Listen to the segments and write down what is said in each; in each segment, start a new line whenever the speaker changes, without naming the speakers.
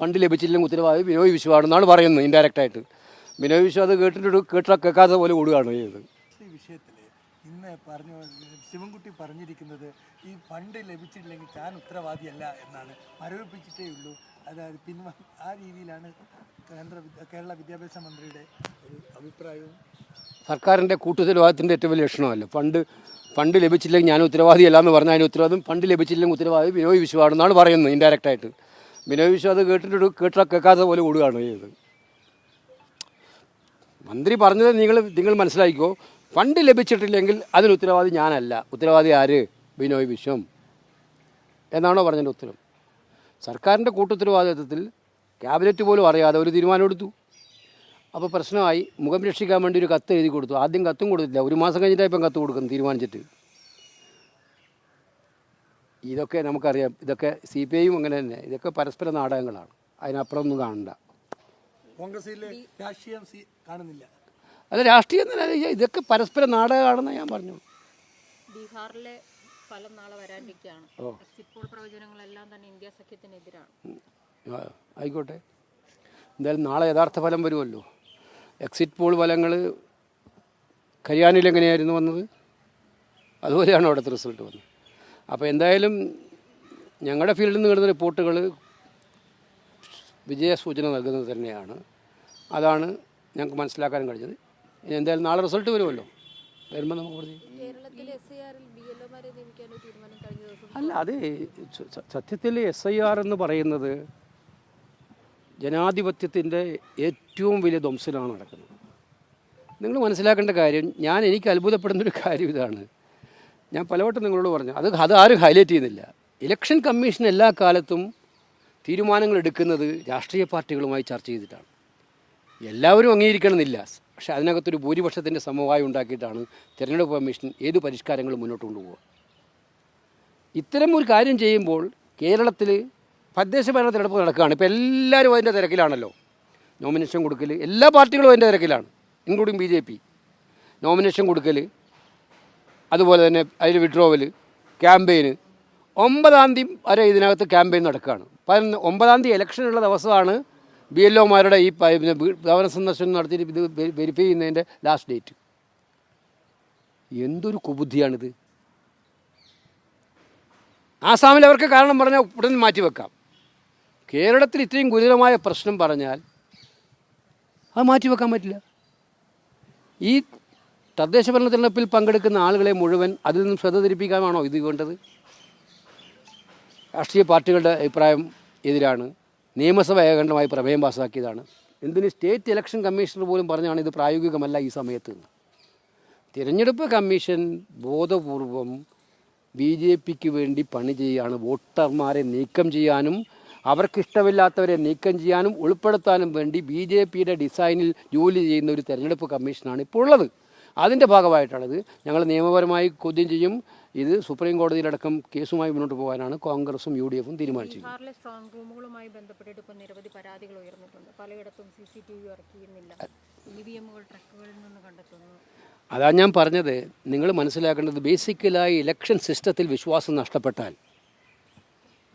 Fund ലഭിച്ചില്ലെങ്കിൽ ഉത്തരവാദി ബിനോയ് വിശ്വമാണെന്നാണ് പറയുന്നത് ഇൻഡയറക്റ്റ് ആയിട്ട്. ബിനോയ് വിശ്വം അത് കേട്ടിട്ട് കേട്ട കേൾക്കാത്ത പോലെ ഓടുകയാണ് ചെയ്തത്.
വിഷയത്തിൽ ഇന്ന് പറഞ്ഞു ശിവൻകുട്ടി പറഞ്ഞിരിക്കുന്നത് ഈ ഫണ്ട് ലഭിച്ചിട്ടില്ലെങ്കിൽ താൻ ഉത്തരവാദിയല്ല എന്നാണ്. മരവിപ്പിച്ചിട്ടേ ഉള്ളൂ. അതായത് പിൻവ ആ രീതിയിലാണ് കേന്ദ്ര കേരള വിദ്യാഭ്യാസ മന്ത്രിയുടെ ഒരു അഭിപ്രായവും.
സർക്കാരിന്റെ കൂട്ടുത്തരവാദിത്തത്തിന്റെ ഏറ്റവും വലിയ ലക്ഷണമല്ല? ഫണ്ട് ഫണ്ട് ലഭിച്ചില്ലെങ്കിൽ ഞാൻ ഉത്തരവാദിയല്ല എന്ന് പറഞ്ഞാൽ അതിന് ഉത്തരവാദിത്തം ഫണ്ട് ലഭിച്ചില്ലെങ്കിൽ ഉത്തരവാദി ബിനോയ് വിശ്വമാണെന്നാണ് പറയുന്നത് ഇൻഡയറക്റ്റ് ആയിട്ട്. ബിനോയ് വിശ്വം അത് കേട്ടിട്ട് കേട്ട കേൾക്കാത്ത പോലെ ഓടുകയാണ് ചെയ്തത്. മന്ത്രി പറഞ്ഞത് നിങ്ങൾ നിങ്ങൾ മനസ്സിലാക്കിക്കോ ഫണ്ട് ലഭിച്ചിട്ടില്ലെങ്കിൽ അതിന് ഉത്തരവാദി ഞാനല്ല. ഉത്തരവാദി ആര്? ബിനോയ് വിശ്വം എന്നാണോ പറഞ്ഞതിന്റെ ഉത്തരം. സർക്കാരിന്റെ കൂട്ടുത്തരവാദിത്വത്തിൽ ക്യാബിനറ്റ് പോലും അറിയാതെ ഒരു തീരുമാനമെടുത്തു അപ്പോൾ പ്രശ്നമായി മുഖം രക്ഷിക്കാൻ വേണ്ടി ഒരു കത്ത് എഴുതി കൊടുത്തു. ആദ്യം കത്തും കൊടുത്തില്ല ഒരു മാസം കഴിഞ്ഞിട്ടാണ് ഇപ്പം കത്ത് കൊടുക്കുന്നത് തീരുമാനിച്ചിട്ട്. ഇതൊക്കെ നമുക്കറിയാം. ഇതൊക്കെ സി പി ഐയും അങ്ങനെ തന്നെ. ഇതൊക്കെ പരസ്പര നാടകങ്ങളാണ്. അതിനപ്പുറം ഒന്നും കാണണ്ട.
കോൺഗ്രസിലെ രാഷ്ട്രീയം കാണുന്നില്ല.
അല്ല രാഷ്ട്രീയം എന്നല്ല ഇതൊക്കെ പരസ്പര നാടകമാണെന്ന് ഞാൻ പറഞ്ഞു.
ബീഹാറിലെ ഫലം നാളെ വരാനിരിക്കുകയാണ്. പ്രവചനങ്ങളെല്ലാം തന്നെ ഇന്ത്യ സഖ്യത്തിനെതിരാണ്.
ആയിക്കോട്ടെ. എന്തായാലും നാളെ യഥാർത്ഥ ഫലം വരുമല്ലോ. എക്സിറ്റ് പോൾ ഫലങ്ങൾ കരിയാനിൽ എങ്ങനെയായിരുന്നു വന്നത്? അതുപോലെയാണ് അവിടുത്തെ റിസൾട്ട് വന്നത്? അപ്പോൾ എന്തായാലും ഞങ്ങളുടെ ഫീൽഡിൽ നിന്ന് കിട്ടുന്ന റിപ്പോർട്ടുകൾ വിജയസൂചന നൽകുന്നത് തന്നെയാണ്. അതാണ് ഞങ്ങൾക്ക് മനസ്സിലാക്കാൻ കഴിഞ്ഞത്. ഇനി എന്തായാലും നാളെ റിസൾട്ട് വരുമല്ലോ. വരുമ്പോൾ നമുക്ക് അല്ല അത് സത്യത്തിൽ എസ് ഐ ആർ എന്ന് പറയുന്നത് ജനാധിപത്യത്തിന്റെ ഏറ്റവും വലിയ ധ്വംസനാണ് നടക്കുന്നത്. നിങ്ങൾ മനസ്സിലാക്കേണ്ട കാര്യം ഞാൻ എനിക്ക് അത്ഭുതപ്പെടുന്നൊരു കാര്യം ഇതാണ്. ഞാൻ പലവട്ടം നിങ്ങളോട് പറഞ്ഞു അത് അത് ആരും ഹൈലൈറ്റ് ചെയ്യുന്നില്ല. ഇലക്ഷൻ കമ്മീഷൻ എല്ലാ കാലത്തും തീരുമാനങ്ങൾ എടുക്കുന്നത് രാഷ്ട്രീയ പാർട്ടികളുമായി ചർച്ച ചെയ്തിട്ടാണ്. എല്ലാവരും അംഗീകരിക്കണമെന്നില്ല. പക്ഷേ അതിനകത്തൊരു ഭൂരിപക്ഷത്തിന്റെ സമവായം ഉണ്ടാക്കിയിട്ടാണ് തിരഞ്ഞെടുപ്പ് കമ്മീഷൻ ഏത് പരിഷ്കാരങ്ങളും മുന്നോട്ട് കൊണ്ടുപോകുക ഇത്തരം ഒരു കാര്യം ചെയ്യുമ്പോൾ കേരളത്തിൽ തദ്ദേശ ഭരണ തിരഞ്ഞെടുപ്പ് നടക്കുകയാണ്. ഇപ്പോൾ എല്ലാവരും അതിന്റെ തിരക്കിലാണല്ലോ. നോമിനേഷൻ കൊടുക്കൽ എല്ലാ പാർട്ടികളും അതിന്റെ തിരക്കിലാണ് including B J P. Nomination കൊടുക്കൽ അതുപോലെ തന്നെ അതിൽ വിഡ്രോവൽ ക്യാമ്പയിന് ഒമ്പതാം തീയതി വരെ ഇതിനകത്ത് ക്യാമ്പയിൻ നടക്കുകയാണ്. പതിനൊന്ന് ഒമ്പതാം തീയതി ഇലക്ഷനുള്ള ദിവസമാണ് ബി എൽ ഒമാരുടെ ഈ ഭവന സന്ദർശനം നടത്തിയിട്ട് ഇത് വെരിഫൈ ചെയ്യുന്നതിന്റെ ലാസ്റ്റ് ഡേറ്റ് എന്തൊരു കുബുദ്ധിയാണിത്. ആസാമിൽ അവർക്ക് കാരണം പറഞ്ഞാൽ ഉടൻ മാറ്റിവെക്കാം കേരളത്തിൽ ഇത്രയും ഗുരുതരമായ പ്രശ്നം പറഞ്ഞാൽ അത് മാറ്റിവെക്കാൻ പറ്റില്ല. ഈ തദ്ദേശ ഭരണ തിരഞ്ഞെടുപ്പിൽ പങ്കെടുക്കുന്ന ആളുകളെ മുഴുവൻ അതിൽ നിന്നും ശ്രദ്ധ തിരിപ്പിക്കാനാണോ ഇത് വേണ്ടത്? രാഷ്ട്രീയ പാർട്ടികളുടെ അഭിപ്രായം എതിരാണ്. നിയമസഭ ഏകണ്ഠമായി പ്രമേയം പാസ്സാക്കിയതാണ് എന്തിന് സ്റ്റേറ്റ് ഇലക്ഷൻ കമ്മീഷണർ പോലും പറഞ്ഞാണ് ഇത് പ്രായോഗികമല്ല ഈ സമയത്ത്? തിരഞ്ഞെടുപ്പ് കമ്മീഷൻ ബോധപൂർവം ബി ജെ പിക്ക് വേണ്ടി പണി ചെയ്യുകയാണ് വോട്ടർമാരെ നീക്കം ചെയ്യാനും അവർക്കിഷ്ടമില്ലാത്തവരെ നീക്കം ചെയ്യാനും ഉൾപ്പെടുത്താനും വേണ്ടി ബി ജെ പിയുടെ ഡിസൈനിൽ ജോലി ചെയ്യുന്ന ഒരു തെരഞ്ഞെടുപ്പ് കമ്മീഷനാണ് ഇപ്പോൾ ഉള്ളത് അതിന്റെ ഭാഗമായിട്ടാണിത്. ഞങ്ങൾ നിയമപരമായി ചോദ്യം ചെയ്യും. ഇത് സുപ്രീം കോടതിയിലടക്കം കേസുമായി മുന്നോട്ട് പോകാനാണ് കോൺഗ്രസും യു ഡി എഫും തീരുമാനിച്ചത്
സ്ട്രോങ് റൂമുകളുമായി ബന്ധപ്പെട്ടിട്ട് ഇപ്പോൾ നിരവധി പരാതികൾ ഉയർന്നിട്ടുണ്ട്. പലയിടത്തും സി സി ടി വി ഇറക്കിയിരുന്നില്ല. ഇ വി എമ്മുകൾ ട്രക്കുകളിൽ നിന്ന് കണ്ടെത്തുന്നു.
അതാ ഞാൻ പറഞ്ഞത്. നിങ്ങൾ മനസ്സിലാക്കേണ്ടത് ബേസിക്കലായി ഇലക്ഷൻ സിസ്റ്റത്തിൽ വിശ്വാസം നഷ്ടപ്പെട്ടാൽ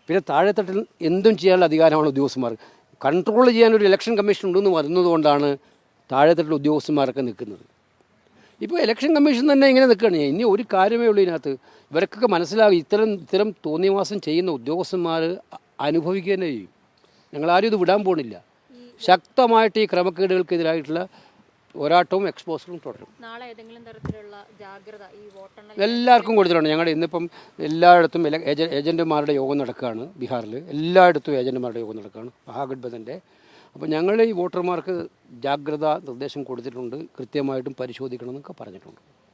പിന്നെ താഴെത്തട്ടിൽ എന്തും ചെയ്യാനുള്ള അധികാരമാണ് ഉദ്യോഗസ്ഥന്മാർ. കൺട്രോൾ ചെയ്യാൻ ഒരു ഇലക്ഷൻ കമ്മീഷൻ ഉണ്ടെന്ന് വരുന്നതുകൊണ്ടാണ് താഴെത്തട്ടിൽ ഉദ്യോഗസ്ഥന്മാരൊക്കെ നിൽക്കുന്നത്. ഇപ്പോൾ ഇലക്ഷൻ കമ്മീഷൻ തന്നെ ഇങ്ങനെ നിൽക്കുകയാണ്. ഇനി ഒരു കാര്യമേ ഉള്ളൂ ഇതിനകത്ത്. ഇവർക്കൊക്കെ മനസ്സിലാകും ഇത്തരം ഇത്തരം തോന്നിയവാസം ചെയ്യുന്ന ഉദ്യോഗസ്ഥന്മാർ അനുഭവിക്കുക തന്നെ ചെയ്യും. ഞങ്ങളാരും ഇത് വിടാൻ പോകുന്നില്ല ശക്തമായിട്ട് ഈ ക്രമക്കേടുകൾക്കെതിരായിട്ടുള്ള പോരാട്ടവും എക്സ്പോസറും തുടരും.
നാളെ ഏതെങ്കിലും തരത്തിലുള്ള ജാഗ്രത ഈ വോട്ടെണ്ണൽ
എല്ലാവർക്കും കൊടുത്തിട്ടുണ്ട്. ഞങ്ങളുടെ ഇന്നിപ്പം എല്ലായിടത്തും ഏജന്റുമാരുടെ യോഗം നടക്കുകയാണ് ബീഹാറിൽ എല്ലായിടത്തും ഏജന്റുമാരുടെ യോഗം നടക്കുകയാണ്. മഹാഗഡ്ബന്ധന്റെ അപ്പോൾ ഞങ്ങൾ ഈ വോട്ടർമാർക്ക് ജാഗ്രത നിർദ്ദേശം കൊടുത്തിട്ടുണ്ട് കൃത്യമായിട്ടും പരിശോധിക്കണമെന്നൊക്കെ പറഞ്ഞിട്ടുണ്ട്.